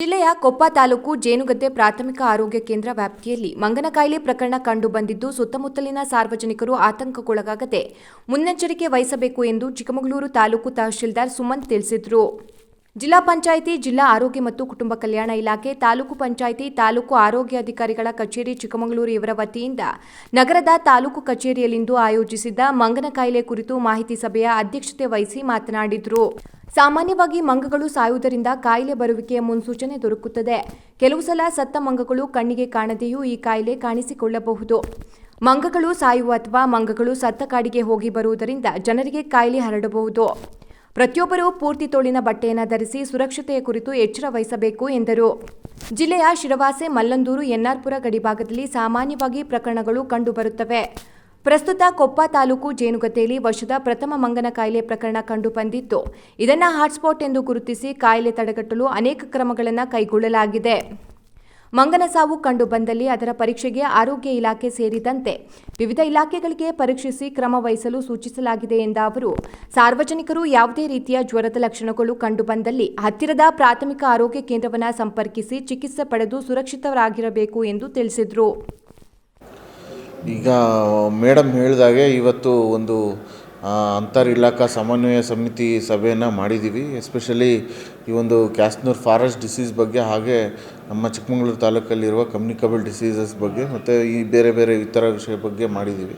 ಜಿಲ್ಲೆಯ ಕೊಪ್ಪ ತಾಲೂಕು ಜೇನುಗದ್ದೆ ಪ್ರಾಥಮಿಕ ಆರೋಗ್ಯ ಕೇಂದ್ರ ವ್ಯಾಪ್ತಿಯಲ್ಲಿ ಮಂಗನಕಾಯಿಲೆ ಪ್ರಕರಣ ಕಂಡು ಬಂದಿದ್ದು ಸುತ್ತಮುತ್ತಲಿನ ಸಾರ್ವಜನಿಕರು ಆತಂಕಕ್ಕೊಳಗಾಗದೆ ಮುನ್ನೆಚ್ಚರಿಕೆ ವಹಿಸಬೇಕು ಎಂದು ಚಿಕ್ಕಮಗಳೂರು ತಾಲೂಕು ತಹಶೀಲ್ದಾರ್ ಸುಮಂತ್ ತಿಳಿಸಿದರು. ಜಿಲ್ಲಾ ಪಂಚಾಯಿತಿ, ಜಿಲ್ಲಾ ಆರೋಗ್ಯ ಮತ್ತು ಕುಟುಂಬ ಕಲ್ಯಾಣ ಇಲಾಖೆ, ತಾಲೂಕು ಪಂಚಾಯಿತಿ, ತಾಲೂಕು ಆರೋಗ್ಯಾಧಿಕಾರಿಗಳ ಕಚೇರಿ ಚಿಕ್ಕಮಗಳೂರು ಇವರ ವತಿಯಿಂದ ನಗರದ ತಾಲೂಕು ಕಚೇರಿಯಲ್ಲಿಂದು ಆಯೋಜಿಸಿದ್ದ ಮಂಗನ ಕಾಯಿಲೆ ಕುರಿತು ಮಾಹಿತಿ ಸಭೆಯ ಅಧ್ಯಕ್ಷತೆ ವಹಿಸಿ ಮಾತನಾಡಿದರು. ಸಾಮಾನ್ಯವಾಗಿ ಮಂಗಗಳು ಸಾಯುವುದರಿಂದ ಕಾಯಿಲೆ ಬರುವಿಕೆಯ ಮುನ್ಸೂಚನೆ ದೊರಕುತ್ತದೆ. ಕೆಲವು ಸಲ ಸತ್ತ ಮಂಗಗಳು ಕಣ್ಣಿಗೆ ಕಾಣದೆಯೂ ಈ ಕಾಯಿಲೆ ಕಾಣಿಸಿಕೊಳ್ಳಬಹುದು. ಮಂಗಗಳು ಸಾಯುವ ಅಥವಾ ಮಂಗಗಳು ಸತ್ತ ಕಾಡಿಗೆ ಹೋಗಿ ಬರುವುದರಿಂದ ಜನರಿಗೆ ಕಾಯಿಲೆ ಹರಡಬಹುದು. ಪ್ರತಿಯೊಬ್ಬರೂ ಪೂರ್ತಿ ತೋಳಿನ ಬಟ್ಟೆಯನ್ನು ಧರಿಸಿ ಸುರಕ್ಷತೆಯ ಕುರಿತು ಎಚ್ಚರ ವಹಿಸಬೇಕು ಎಂದರು. ಜಿಲ್ಲೆಯ ಶಿರವಾಸೆ ಮಲ್ಲಂದೂರು ಎನ್ಆರ್ಪುರ ಗಡಿಭಾಗದಲ್ಲಿ ಸಾಮಾನ್ಯವಾಗಿ ಪ್ರಕರಣಗಳು ಕಂಡುಬರುತ್ತವೆ. ಪ್ರಸ್ತುತ ಕೊಪ್ಪ ತಾಲೂಕು ಜೇನುಗದ್ದೆಯಲ್ಲಿ ವರ್ಷದ ಪ್ರಥಮ ಮಂಗನ ಕಾಯಿಲೆ ಪ್ರಕರಣ ಕಂಡು ಬಂದಿತ್ತು ಇದನ್ನು ಹಾಟ್ಸ್ಪಾಟ್ ಎಂದು ಗುರುತಿಸಿ ಕಾಯಿಲೆ ತಡೆಗಟ್ಟಲು ಅನೇಕ ಕ್ರಮಗಳನ್ನು ಕೈಗೊಳ್ಳಲಾಗಿದೆ. ಮಂಗನ ಸಾವು ಕಂಡು ಬಂದಲ್ಲಿ ಅದರ ಪರೀಕ್ಷೆಗೆ ಆರೋಗ್ಯ ಇಲಾಖೆ ಸೇರಿದಂತೆ ವಿವಿಧ ಇಲಾಖೆಗಳಿಗೆ ಪರೀಕ್ಷಿಸಿ ಕ್ರಮ ವಹಿಸಲು ಸೂಚಿಸಲಾಗಿದೆ ಎಂದ ಅವರು, ಸಾರ್ವಜನಿಕರು ಯಾವುದೇ ರೀತಿಯ ಜ್ವರದ ಲಕ್ಷಣಗಳು ಕಂಡು ಬಂದಲ್ಲಿ ಹತ್ತಿರದ ಪ್ರಾಥಮಿಕ ಆರೋಗ್ಯ ಕೇಂದ್ರವನ್ನು ಸಂಪರ್ಕಿಸಿ ಚಿಕಿತ್ಸೆ ಪಡೆದು ಸುರಕ್ಷಿತರಾಗಿರಬೇಕು ಎಂದು ತಿಳಿಸಿದರು. ಈಗ ಮೇಡಮ್ ಹೇಳಿದಾಗೆ ಇವತ್ತು ಒಂದು ಅಂತರ್ ಇಲಾಖಾ ಸಮನ್ವಯ ಸಮಿತಿ ಸಭೆಯನ್ನು ಮಾಡಿದ್ದೀವಿ ಎಸ್ಪೆಷಲಿ ಈ ಒಂದು ಕ್ಯಾಸ್ನೂರ್ ಫಾರೆಸ್ಟ್ ಡಿಸೀಸ್ ಬಗ್ಗೆ, ಹಾಗೆ ನಮ್ಮ ಚಿಕ್ಕಮಗಳೂರು ತಾಲೂಕಲ್ಲಿರುವ ಕಮ್ಯುನಿಕಬಲ್ ಡಿಸೀಸಸ್ ಬಗ್ಗೆ, ಮತ್ತು ಈ ಬೇರೆ ಬೇರೆ ಇತರ ವಿಷಯ ಬಗ್ಗೆ ಮಾಡಿದ್ದೀವಿ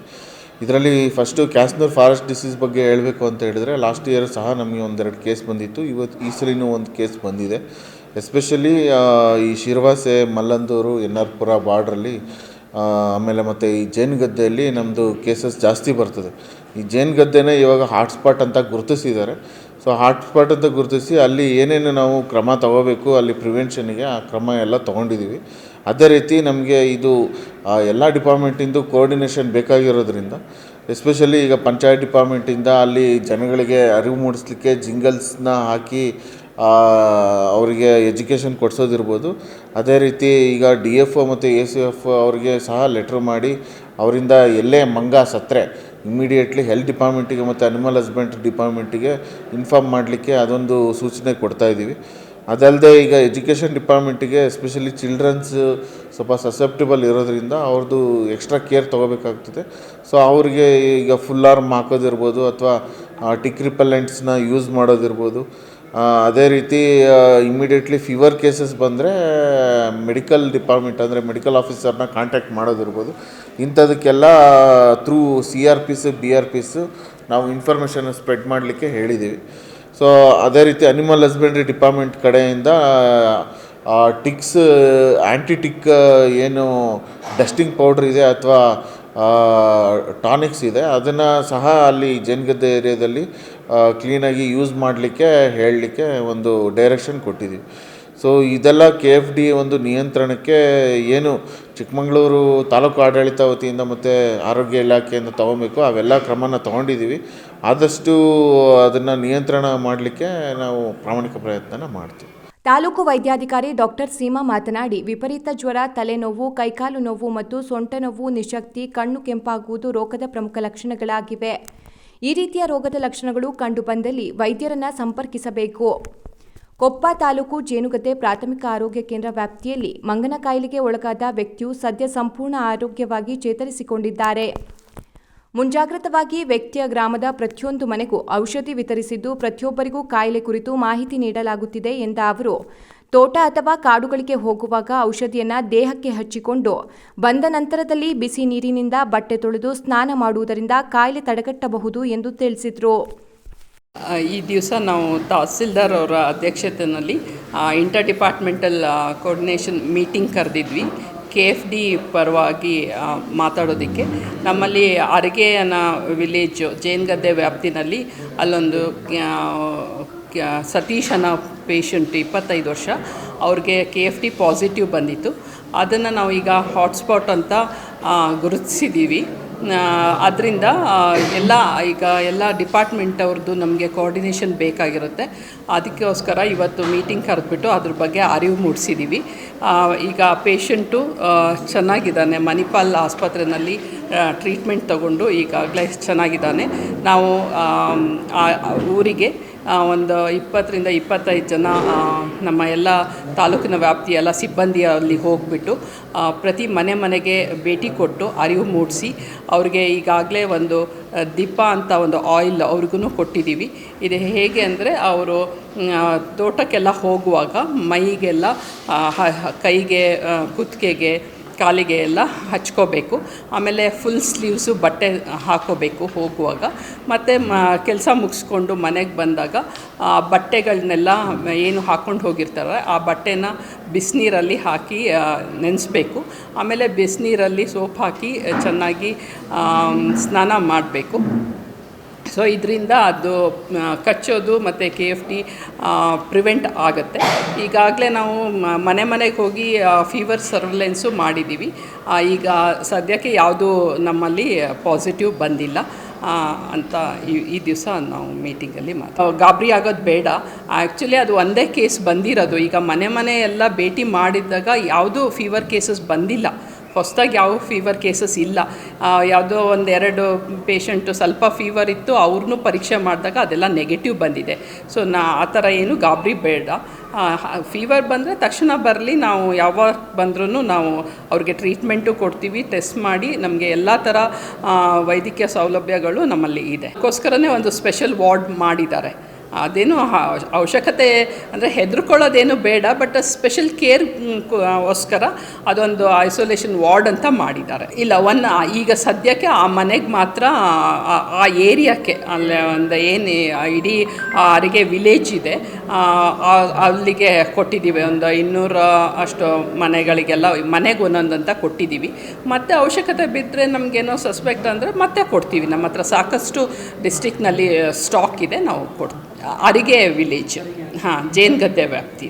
ಇದರಲ್ಲಿ ಫಸ್ಟು ಕ್ಯಾಸ್ನೂರ್ ಫಾರೆಸ್ಟ್ ಡಿಸೀಸ್ ಬಗ್ಗೆ ಹೇಳಬೇಕು ಅಂತ ಹೇಳಿದ್ರೆ ಲಾಸ್ಟ್ ಇಯರ್ ಸಹ ನಮಗೆ ಒಂದೆರಡು ಕೇಸ್ ಬಂದಿತ್ತು. ಇವತ್ತು ಈ ಸಲಿನೂ ಒಂದು ಕೇಸ್ ಬಂದಿದೆ. ಎಸ್ಪೆಷಲಿ ಈ ಶಿರ್ವಾಸೆ ಮಲ್ಲಂದೂರು ಎನ್ ಆರ್ ಪುರ ಬಾರ್ಡ್ರಲ್ಲಿ ಆಮೇಲೆ ಮತ್ತು ಈ ಜೇನುಗದ್ದೆಯಲ್ಲಿ ನಮ್ಮದು ಕೇಸಸ್ ಜಾಸ್ತಿ ಬರ್ತದೆ. ಈ ಜೇನುಗದ್ದೆನೇ ಇವಾಗ ಹಾಟ್ಸ್ಪಾಟ್ ಅಂತ ಗುರುತಿಸಿದ್ದಾರೆ. ಸೊ ಹಾಟ್ಸ್ಪಾಟ್ ಅಂತ ಗುರುತಿಸಿ ಅಲ್ಲಿ ಏನೇನು ನಾವು ಕ್ರಮ ತಗೋಬೇಕು, ಅಲ್ಲಿ ಪ್ರಿವೆನ್ಷನ್ಗೆ ಆ ಕ್ರಮ ಎಲ್ಲ ತೊಗೊಂಡಿದ್ದೀವಿ. ಅದೇ ರೀತಿ ನಮಗೆ ಇದು ಎಲ್ಲ ಡಿಪಾರ್ಟ್ಮೆಂಟಿಂದು ಕೋಆರ್ಡಿನೇಷನ್ ಬೇಕಾಗಿರೋದ್ರಿಂದ ಎಸ್ಪೆಷಲಿ ಈಗ ಪಂಚಾಯತ್ ಡಿಪಾರ್ಟ್ಮೆಂಟಿಂದ ಅಲ್ಲಿ ಜನಗಳಿಗೆ ಅರಿವು ಮೂಡಿಸ್ಲಿಕ್ಕೆ ಜಿಂಗಲ್ಸ್ನ ಹಾಕಿ ಅವರಿಗೆ ಎಜುಕೇಷನ್ ಕೊಡಿಸೋದಿರ್ಬೋದು. ಅದೇ ರೀತಿ ಈಗ ಡಿ ಎಫ್ ಒ ಮತ್ತು ಎ ಸಿ ಎಫ್ ಅವರಿಗೆ ಸಹ ಲೆಟ್ರ್ ಮಾಡಿ ಅವರಿಂದ ಎಲ್ಲೇ ಮಂಗ ಸತ್ತರೆ ಇಮ್ಮಿಡಿಯೇಟ್ಲಿ ಹೆಲ್ತ್ ಡಿಪಾರ್ಟ್ಮೆಂಟಿಗೆ ಮತ್ತು ಅನಿಮಲ್ ಹಸ್ಬೆಂಡ್ರಿ ಡಿಪಾರ್ಟ್ಮೆಂಟಿಗೆ ಇನ್ಫಾರ್ಮ್ ಮಾಡಲಿಕ್ಕೆ ಅದೊಂದು ಸೂಚನೆ ಕೊಡ್ತಾ ಇದ್ದೀವಿ. ಅದಲ್ಲದೆ ಈಗ ಎಜುಕೇಷನ್ ಡಿಪಾರ್ಟ್ಮೆಂಟಿಗೆ ಎಸ್ಪೆಷಲಿ ಚಿಲ್ಡ್ರನ್ಸ್ ಸ್ವಲ್ಪ ಸಸೆಪ್ಟಿಬಲ್ ಇರೋದ್ರಿಂದ ಅವ್ರದ್ದು ಎಕ್ಸ್ಟ್ರಾ ಕೇರ್ ತೊಗೋಬೇಕಾಗ್ತದೆ. ಸೊ ಅವ್ರಿಗೆ ಈಗ ಫುಲ್ ಆರ್ಮ್ ಹಾಕೋದಿರ್ಬೋದು ಅಥವಾ ಟಿಕ್ ರಿಪೆಲೆಂಟ್ಸ್ನ ಯೂಸ್ ಮಾಡೋದಿರ್ಬೋದು. ಅದೇ ರೀತಿ ಇಮ್ಮಿಡಿಯೇಟ್ಲಿ ಫೀವರ್ ಕೇಸಸ್ ಬಂದರೆ ಮೆಡಿಕಲ್ ಡಿಪಾರ್ಟ್ಮೆಂಟ್ ಅಂದರೆ ಮೆಡಿಕಲ್ ಆಫೀಸರ್ನ ಕಾಂಟ್ಯಾಕ್ಟ್ ಮಾಡೋದಿರ್ಬೋದು. ಇಂಥದಕ್ಕೆಲ್ಲ through C R Ps B R Ps ನಾವು ಇನ್ಫಾರ್ಮೇಷನ್ ಸ್ಪ್ರೆಡ್ ಮಾಡಲಿಕ್ಕೆ ಹೇಳಿದ್ದೀವಿ ಸೊ ಅದೇ ರೀತಿ ಅನಿಮಲ್ ಹಸ್ಬೆಂಡ್ರಿ ಡಿಪಾರ್ಟ್ಮೆಂಟ್ ಕಡೆಯಿಂದ ಟಿಕ್ಸ್ ಟಿಕ್ ಏನು ಡಸ್ಟಿಂಗ್ ಪೌಡ್ರ್ ಇದೆ ಅಥವಾ ಟಾನಿಕ್ಸ್ ಇದೆ, ಅದನ್ನು ಸಹ ಅಲ್ಲಿ ಜೇನುಗದ್ದೆ ಏರಿಯಾದಲ್ಲಿ ಕ್ಲೀನಾಗಿ ಯೂಸ್ ಮಾಡಲಿಕ್ಕೆ, ಹೇಳಲಿಕ್ಕೆ ಒಂದು ಡೈರೆಕ್ಷನ್ ಕೊಟ್ಟಿದ್ದೀವಿ. ಸೊ ಇದೆಲ್ಲ ಕೆ ಎಫ್ ಡಿ ಒಂದು ನಿಯಂತ್ರಣಕ್ಕೆ ಏನು ಚಿಕ್ಕಮಗಳೂರು ತಾಲೂಕು ಆಡಳಿತ ವತಿಯಿಂದ ಮತ್ತು ಆರೋಗ್ಯ ಇಲಾಖೆಯಿಂದ ತೊಗೊಬೇಕು, ಅವೆಲ್ಲ ಕ್ರಮನ ತೊಗೊಂಡಿದ್ದೀವಿ. ಆದಷ್ಟು ಅದನ್ನು ನಿಯಂತ್ರಣ ಮಾಡಲಿಕ್ಕೆ ನಾವು ಪ್ರಾಮಾಣಿಕ ಪ್ರಯತ್ನ ಮಾಡ್ತೀವಿ. ತಾಲೂಕು ವೈದ್ಯಾಧಿಕಾರಿ ಡಾಕ್ಟರ್ ಸೀಮಾ ಮಾತನಾಡಿ, ವಿಪರೀತ ಜ್ವರ, ತಲೆನೋವು, ಕೈಕಾಲು ನೋವು ಮತ್ತು ಸೊಂಟ ನೋವು ನಿಶಕ್ತಿ, ಕಣ್ಣು ಕೆಂಪಾಗುವುದು ರೋಗದ ಪ್ರಮುಖ ಲಕ್ಷಣಗಳಾಗಿವೆ. ಈ ರೀತಿಯ ರೋಗದ ಲಕ್ಷಣಗಳು ಕಂಡುಬಂದಲ್ಲಿ ವೈದ್ಯರನ್ನ ಸಂಪರ್ಕಿಸಬೇಕು. ಕೊಪ್ಪ ತಾಲೂಕು ಜೇನುಗದ್ದೆ ಪ್ರಾಥಮಿಕ ಆರೋಗ್ಯ ಕೇಂದ್ರ ವ್ಯಾಪ್ತಿಯಲ್ಲಿ ಮಂಗನ ಕಾಯಿಲೆಗೆ ಒಳಗಾದ ವ್ಯಕ್ತಿಯು ಸದ್ಯ ಸಂಪೂರ್ಣ ಆರೋಗ್ಯವಾಗಿ ಚೇತರಿಸಿಕೊಂಡಿದ್ದಾರೆ. ಮುಂಜಾಗ್ರತವಾಗಿ ವ್ಯಕ್ತಿಯ ಗ್ರಾಮದ ಪ್ರತಿಯೊಂದು ಮನೆಗೂ ಔಷಧಿ ವಿತರಿಸಿದ್ದು ಪ್ರತಿಯೊಬ್ಬರಿಗೂ ಕಾಯಿಲೆ ಕುರಿತು ಮಾಹಿತಿ ನೀಡಲಾಗುತ್ತಿದೆ ಎಂದ ಅವರು ತೋಟ ಅಥವಾ ಕಾಡುಗಳಿಗೆ ಹೋಗುವಾಗ ಔಷಧಿಯನ್ನು ದೇಹಕ್ಕೆ ಹಚ್ಚಿಕೊಂಡು ಬಂದ ನಂತರದಲ್ಲಿ ಬಿಸಿ ನೀರಿನಿಂದ ಬಟ್ಟೆ ತೊಳೆದು ಸ್ನಾನ ಮಾಡುವುದರಿಂದ ಕಾಯಿಲೆ ತಡೆಗಟ್ಟಬಹುದು ಎಂದು ತಿಳಿಸಿದರು. ಈ ದಿವಸ ನಾವು ತಹಸೀಲ್ದಾರ್ ಅವರ ಅಧ್ಯಕ್ಷತೆಯಲ್ಲಿ ಇಂಟರ್ ಡಿಪಾರ್ಟ್ಮೆಂಟಲ್ ಕೋರ್ಡಿನೇಷನ್ ಮೀಟಿಂಗ್ ಕರೆದಿದ್ವಿ. ಕೆ ಎಫ್ ಡಿ ಪರವಾಗಿ ಮಾತಾಡೋದಕ್ಕೆ. ನಮ್ಮಲ್ಲಿ ಅರಗೇಯನ ವಿಲೇಜು ಜೇನ್ಗದ್ದೆ ವ್ಯಾಪ್ತಿನಲ್ಲಿ ಅಲ್ಲೊಂದು ಆ, ಕ್ಯಾ- ಸತೀಶ್ ಅನ್ನೋ ಪೇಷಂಟ್ ಇಪ್ಪತ್ತೈದು ವರ್ಷ. ಅವ್ರಿಗೆ ಕೆ ಎಫ್ ಡಿ ಪಾಸಿಟಿವ್ ಬಂದಿತ್ತು. ಅದನ್ನು ನಾವು ಈಗ ಹಾಟ್ಸ್ಪಾಟ್ ಅಂತ ಗುರುತಿಸಿದ್ದೀವಿ ಅದರಿಂದ ಎಲ್ಲ ಈಗ ಎಲ್ಲ ಡಿಪಾರ್ಟ್ಮೆಂಟ್ ಅವ್ರದ್ದು ನಮಗೆ ಕೋಆರ್ಡಿನೇಷನ್ ಬೇಕಾಗಿರುತ್ತೆ. ಅದಕ್ಕೋಸ್ಕರ ಇವತ್ತು ಮೀಟಿಂಗ್ ಕರೆದ್ಬಿಟ್ಟು ಅದ್ರ ಬಗ್ಗೆ ಅರಿವು ಮೂಡಿಸಿದ್ದೀವಿ ಈಗ ಪೇಷಂಟು ಚೆನ್ನಾಗಿದ್ದಾನೆ. ಮಣಿಪಾಲ್ ಆಸ್ಪತ್ರೆಯಲ್ಲಿ ಟ್ರೀಟ್ಮೆಂಟ್ ತಗೊಂಡು ಈಗಾಗಲೇ ಚೆನ್ನಾಗಿದ್ದಾನೆ. ನಾವು ಊರಿಗೆ ಒಂದು ಇಪ್ಪತ್ತರಿಂದ ಇಪ್ಪತ್ತೈದು ಜನ ನಮ್ಮ ಎಲ್ಲ ತಾಲೂಕಿನ ವ್ಯಾಪ್ತಿಯ ಎಲ್ಲ ಸಿಬ್ಬಂದಿ ಅಲ್ಲಿ ಹೋಗಿಬಿಟ್ಟು ಪ್ರತಿ ಮನೆ ಮನೆಗೆ ಭೇಟಿ ಕೊಟ್ಟು ಅರಿವು ಮೂಡಿಸಿ, ಅವ್ರಿಗೆ ಈಗಾಗಲೇ ಒಂದು ದೀಪ ಅಂತ ಒಂದು ಆಯಿಲ್ ಅವ್ರಿಗೂ ಕೊಟ್ಟಿದ್ದೀವಿ. ಇದು ಹೇಗೆ ಅಂದರೆ, ಅವರು ತೋಟಕ್ಕೆಲ್ಲ ಹೋಗುವಾಗ ಮೈಗೆಲ್ಲ ಕೈಗೆ ಕುತ್ತಿಗೆಗೆ ಕಾಲಿಗೆ ಎಲ್ಲ ಹಚ್ಕೋಬೇಕು. ಆಮೇಲೆ ಫುಲ್ ಸ್ಲೀವ್ಸು ಬಟ್ಟೆ ಹಾಕೋಬೇಕು ಹೋಗುವಾಗ. ಮತ್ತು ಮ, ಕೆಲಸ ಮುಗಿಸ್ಕೊಂಡು ಮನೆಗೆ ಬಂದಾಗ, ಆ ಬಟ್ಟೆಗಳನ್ನೆಲ್ಲ ಏನು ಹಾಕ್ಕೊಂಡು ಹೋಗಿರ್ತಾರೆ, ಆ ಬಟ್ಟೆನ ಬಿಸಿನೀರಲ್ಲಿ ಹಾಕಿ ನೆನೆಸ್ಬೇಕು. ಆಮೇಲೆ ಬಿಸಿನೀರಲ್ಲಿ ಸೋಪ್ ಹಾಕಿ, ಚೆನ್ನಾಗಿ ಸ್ನಾನ ಮಾಡಬೇಕು. ಸೊ ಇದರಿಂದ ಅದು ಕಚ್ಚೋದು ಮತ್ತು ಕೆ ಎಫ್ ಟಿ ಪ್ರಿವೆಂಟ್ ಆಗುತ್ತೆ. ಈಗಾಗಲೇ ನಾವು ಮನೆ ಮನೆಗೆ ಹೋಗಿ ಫೀವರ್ ಸರ್ವೆಲೆನ್ಸು ಮಾಡಿದ್ದೀವಿ ಈಗ ಸದ್ಯಕ್ಕೆ ಯಾವುದೂ ನಮ್ಮಲ್ಲಿ ಪಾಸಿಟಿವ್ ಬಂದಿಲ್ಲ. ಅಂತ ಈ ದಿವಸ ನಾವು ಮೀಟಿಂಗಲ್ಲಿ ಮಾತು ಗಾಬರಿ ಆಗೋದು ಬೇಡ. ಆ್ಯಕ್ಚುಲಿ ಅದು ಒಂದೇ ಕೇಸ್ ಬಂದಿರೋದು. ಈಗ ಮನೆ ಮನೆ ಎಲ್ಲ ಭೇಟಿ ಮಾಡಿದಾಗ ಯಾವುದೂ ಫೀವರ್ ಕೇಸಸ್ ಬಂದಿಲ್ಲ. ಹೊಸದಾಗಿ ಯಾವ ಫೀವರ್ ಕೇಸಸ್ ಇಲ್ಲ. ಯಾವುದೋ ಒಂದು ಎರಡು ಪೇಷಂಟು ಸ್ವಲ್ಪ ಫೀವರ್ ಇತ್ತು ಅವ್ರನ್ನೂ ಪರೀಕ್ಷೆ ಮಾಡಿದಾಗ ಅದೆಲ್ಲ ನೆಗೆಟಿವ್ ಬಂದಿದೆ. ಸೊ ನಾ ಆ ಥರ ಏನು ಗಾಬರಿ ಬೇಡ. ಫೀವರ್ ಬಂದರೆ ತಕ್ಷಣ ಬರಲಿ, ನಾವು ಯಾವಾಗ ಬಂದ್ರೂ ನಾವು ಅವ್ರಿಗೆ ಟ್ರೀಟ್ಮೆಂಟು ಕೊಡ್ತೀವಿ ಟೆಸ್ಟ್ ಮಾಡಿ, ನಮಗೆ ಎಲ್ಲ ಥರ ವೈದ್ಯಕೀಯ ಸೌಲಭ್ಯಗಳು ನಮ್ಮಲ್ಲಿ ಇದೆ. ಅದಕ್ಕೋಸ್ಕರನೇ ಒಂದು ಸ್ಪೆಷಲ್ ವಾರ್ಡ್ ಮಾಡಿದ್ದಾರೆ. ಅದೇನು ಅವಶ್ಯಕತೆ ಅಂದರೆ ಹೆದರ್ಕೊಳ್ಳೋದೇನು ಬೇಡ ಬಟ್ ಸ್ಪೆಷಲ್ ಕೇರ್ ಗೋಸ್ಕರ ಅದೊಂದು ಐಸೋಲೇಷನ್ ವಾರ್ಡ್ ಅಂತ ಮಾಡಿದ್ದಾರೆ. ಇಲ್ಲ ಒನ್ ಈಗ ಸದ್ಯಕ್ಕೆ ಆ ಮನೆಗೆ ಮಾತ್ರ, ಆ- ಏರಿಯಾಕ್ಕೆ, ಅಲ್ಲಿ, ಒಂದು ಏನು ಇಡೀ ಅರಿಗೆ ವಿಲೇಜ್ ಇದೆ ಅಲ್ಲಿಗೆ ಕೊಟ್ಟಿದ್ದೀವಿ, ಒಂದು ಇನ್ನೂರ ಅಷ್ಟು ಮನೆಗಳಿಗೆಲ್ಲ, ಮನೆಗೆ ಒಂದೊಂದು ಅಂತ ಕೊಟ್ಟಿದ್ದೀವಿ. ಮತ್ತೆ ಅವಶ್ಯಕತೆ ಬಿದ್ದರೆ ನಮಗೇನೋ ಸಸ್ಪೆಕ್ಟ್ ಅಂದರೆ ಮತ್ತೆ ಕೊಡ್ತೀವಿ, ನಮ್ಮ ಹತ್ರ ಸಾಕಷ್ಟು ಡಿಸ್ಟಿಕ್ನಲ್ಲಿ ಸ್ಟಾಕ್ ಇದೆ, ನಾವು ಕೊಡ್ತೀವಿ. ಅರಿಗೆ ವಿಲೇಜ್ ಹಾಂ ಜೇನ್ ಗದ್ದೆ ವ್ಯಾಪ್ತಿ.